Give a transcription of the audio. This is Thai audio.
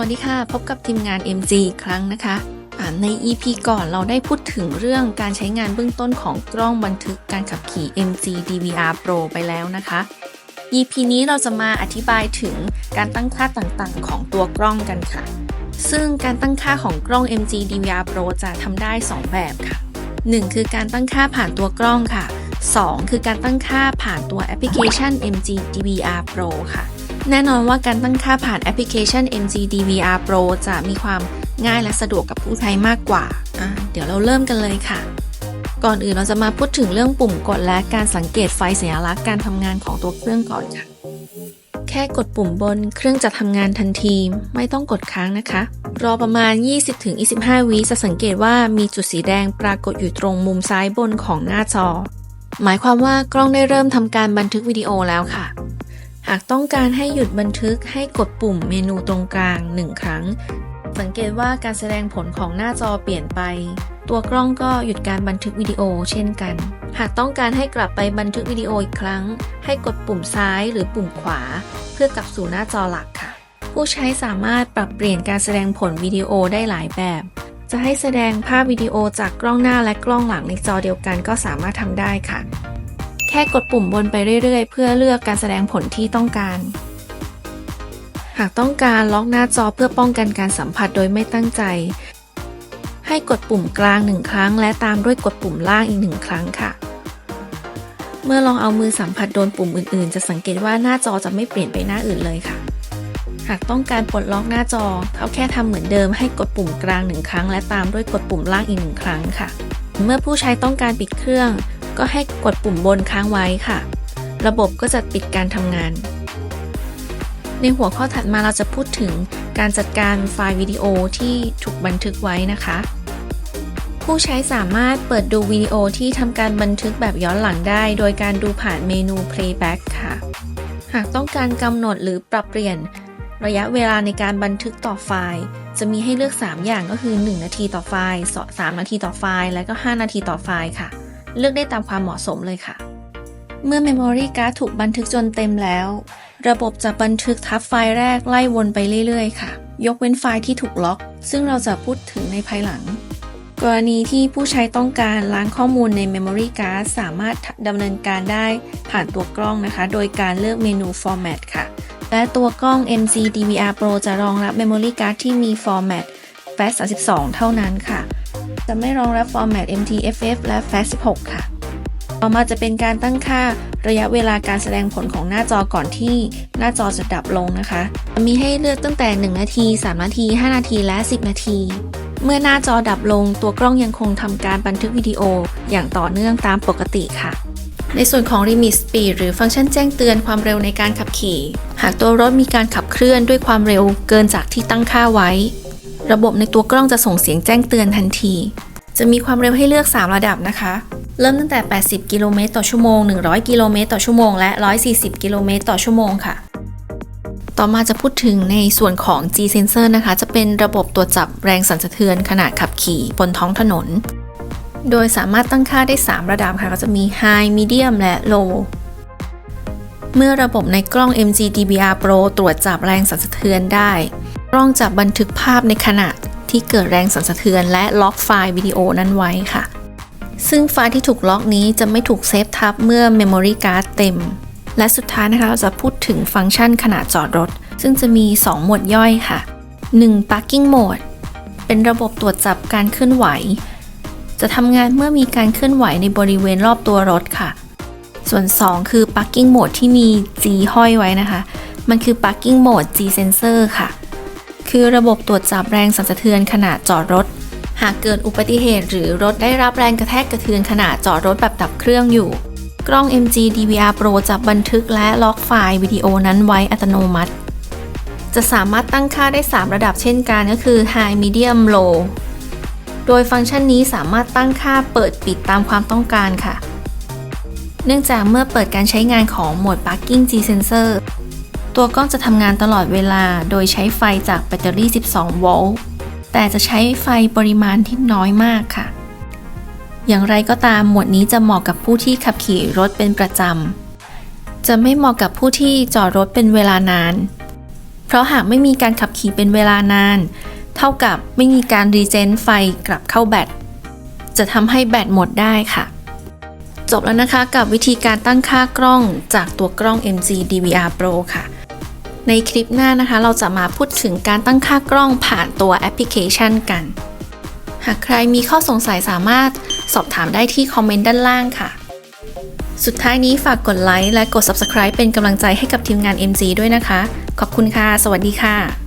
วัสดีค่ะ พบกับทีมงาน MG อีกครั้งนะคะ ใน EP ก่อนเราได้พูดถึงเรื่องการใช้งานเบื้องต้นของกล้องบันทึกการขับขี่ MG DVR Pro ไปแล้วนะคะ EP นี้เราจะมาอธิบายถึงการตั้งค่าต่างๆ ของตัวกล้องกันค่ะ ซึ่งการตั้งค่าของกล้อง MG DVR Pro จะทำได้ 2 แบบค่ะ 1 คือการตั้งค่าผ่านตัวกล้องค่ะ 2 คือการตั้งค่าผ่านตัวแอปพลิเคชัน MG DVR Pro ค่ะ แน่นอนว่าการตั้งค่าผ่านแอปพลิเคชัน MG DVR Pro จะมีความง่ายและสะดวกกับผู้ใช้มากกว่า เดี๋ยวเราเริ่มกันเลยค่ะ ก่อนอื่นเราจะมาพูดถึงเรื่องปุ่มกดและการสังเกตไฟสัญลักษณ์การทำงานของตัวเครื่องก่อนค่ะ แค่กดปุ่มบนเครื่องจะทำงานทันที ไม่ต้องกดค้างนะคะ รอประมาณ 20-25 วิจะสังเกตว่ามีจุดสีแดงปรากฏอยู่ตรงมุมซ้ายบนของหน้าจอ หมายความว่ากล้องได้เริ่มทำการบันทึกวิดีโอแล้วค่ะากต้องการให้หยุดบันทึกให้กดปุ่มเมนูตรงกลาง 1 ครั้ง สังเกตว่าการแสดงผลของหน้าจอเปลี่ยนไป ตัวกล้องก็หยุดการบันทึกวิดีโอเช่นกัน หากต้องการให้กลับไปบันทึกวิดีโออีกครั้ง ให้กดปุ่มซ้ายหรือปุ่มขวา เพื่อกลับสู่หน้าจอหลักค่ะ ผู้ใช้สามารถปรับเปลี่ยนการแสดงผลวิดีโอได้หลายแบบ จะให้แสดงภาพวิดีโอจากกล้องหน้าและกล้องหลังในจอเดียวกันก็สามารถทำได้ค่ะ แค่กดปุ่มบนไปเรื่อยๆ เพื่อเลือกการแสดงผลที่ต้องการ หากต้องการล็อกหน้าจอเพื่อป้องกันการสัมผัสโดยไม่ตั้งใจ ให้กดปุ่มกลางหนึ่งครั้ง และตามด้วยกดปุ่มล่างอีกหนึ่งครั้งค่ะ เมื่อลองเอามือสัมผัสโดนปุ่มอื่นๆ จะสังเกตว่าหน้าจอจะไม่เปลี่ยนไปหน้าอื่นเลยค่ะหากต้องการปลดล็อกหน้าจอ เขาแค่ทำเหมือนเดิมให้กดปุ่มกลางหนึ่งครั้ง และตามด้วยกดปุ่มล่างอีกหนึ่งครั้งค่ะ เมื่อผู้ใช้ต้องการปิดเครื่อง ก็ให้กดปุ่มบนค้างไว้ค่ะ ระบบก็จะปิดการทำงาน ในหัวข้อถัดมาเราจะพูดถึงการจัดการไฟล์วิดีโอที่ถูกบันทึกไว้นะคะ ผู้ใช้สามารถเปิดดูวิดีโอที่ทำการบันทึกแบบย้อนหลังได้ โดยการดูผ่านเมนู playback ค่ะ หากต้องการกำหนดหรือปรับเปลี่ยนระยะเวลาในการบันทึกต่อไฟล์ จะมีให้เลือก 3 อย่างก็คือ 1 นาทีต่อไฟล์ 3 นาทีต่อไฟล์ และก็ 5 นาทีต่อไฟล์ค่ะ เลือกได้ตามความเหมาะสมเลยค่ะ เมื่อ Memory Card ถูกบันทึกจนเต็มแล้ว ระบบจะบันทึกทับไฟล์แรกไล่วนไปเรื่อยๆ ค่ะ ยกเว้นไฟล์ที่ถูกล็อก ซึ่งเราจะพูดถึงในภายหลัง กรณีที่ผู้ใช้ต้องการล้างข้อมูลใน Memory Card สามารถดำเนินการได้ผ่านตัวกล้องนะคะ โดยการเลือกเมนู Format ค่ะ และตัวกล้อง MG DVR Pro จะรองรับ Memory Card ที่มี Format FAT32 เท่านั้นค่ะ จะไม่รองรับ Format MTFF และ FAT16 ค่ะ ต่อมาจะเป็นการตั้งค่าระยะเวลาการแสดงผลของหน้าจอก่อนที่หน้าจอจะดับลงนะคะ มีให้เลือกตั้งแต่ 1 นาที 3 นาที 5 นาที และ 10 นาที เมื่อหน้าจอดับลง ตัวกล้องยังคงทำการบันทึกวิดีโออย่างต่อเนื่องตามปกติค่ะ ในส่วนของ Limit Speed หรือฟังก์ชันแจ้งเตือนความเร็วในการขับขี่ หากตัวรถมีการขับเคลื่อนด้วยความเร็วเกินจากที่ตั้งค่าไว้ ระบบในตัวกล้องจะส่งเสียงแจ้งเตือนทันที จะมีความเร็วให้เลือก 3 ระดับนะคะ เริ่มตั้งแต่ 80 กิโลเมตรต่อชั่วโมง 100 กิโลเมตรต่อชั่วโมง และ 140 กิโลเมตรต่อชั่วโมงค่ะ ต่อมาจะพูดถึงในส่วนของ G Sensor นะคะ จะเป็นระบบตรวจจับแรงสั่นสะเทือนขณะขับขี่บนท้องถนน โดยสามารถตั้งค่าได้ 3 ระดับค่ะ ก็จะมี High Medium และ Low เมื่อระบบในกล้อง MG DVR Pro ตรวจจับแรงสั่นสะเทือนได้ กล้องจะบันทึกภาพในขณะที่เกิดแรงสั่นสะเทือน และล็อกไฟล์วิดีโอนั้นไว้ค่ะ ซึ่งไฟล์ที่ถูกล็อกนี้จะไม่ถูกเซฟทับเมื่อ Memory Card เต็ม และสุดท้ายนะคะเราจะพูดถึงฟังก์ชันขณะจอดรถ ซึ่งจะมี 2 หมวดย่อยค่ะ 1. Parking Mode เป็นระบบตรวจจับการเคลื่อนไหว จะทำงานเมื่อมีการเคลื่อนไหวในบริเวณรอบตัวรถค่ะ ส่วน 2 คือ Parking Mode ที่มี G ห้อยไว้นะคะ มันคือ Parking Mode G Sensor ค่ะ คือระบบตรวจจับแรงสั่นสะเทือนขณะจอดรถ หากเกิดอุบัติเหตุหรือรถได้รับแรงกระแทกกระเทือนขณะจอดรถแบบดับเครื่องอยู่ กล้อง MG DVR Pro จะบันทึกและล็อกไฟล์วิดีโอนั้นไว้อัตโนมัติ จะสามารถตั้งค่าได้ 3 ระดับเช่นกันก็คือ High Medium Low โดยฟังก์ชันนี้สามารถตั้งค่าเปิดปิดตามความต้องการค่ะ เนื่องจากเมื่อเปิดการใช้งานของโหมด Parking G Sensor ตัวกล้องจะทำงานตลอดเวลาโดยใช้ไฟจากแบตเตอรี่ 12 โวลต์ แต่จะใช้ไฟปริมาณที่น้อยมากค่ะ อย่างไรก็ตามหมวดนี้จะเหมาะกับผู้ที่ขับขี่รถเป็นประจำ จะไม่เหมาะกับผู้ที่จอดรถเป็นเวลานาน เพราะหากไม่มีการขับขี่เป็นเวลานาน เท่ากับไม่มีการรีเจนไฟกลับเข้าแบต จะทำให้แบตหมดได้ค่ะจบแล้วนะคะกับวิธีการตั้งค่ากล้องจากตัวกล้อง MG DVR Pro ค่ะ ในคลิปหน้านะคะ เราจะมาพูดถึงการตั้งค่ากล้องผ่านตัวแอปพลิเคชันกัน หากใครมีข้อสงสัยสามารถสอบถามได้ที่คอมเมนต์ด้านล่างค่ะ สุดท้ายนี้ฝากกดไลค์และกด Subscribe เป็นกำลังใจให้กับทีมงาน MG ด้วยนะคะ ขอบคุณค่ะ สวัสดีค่ะ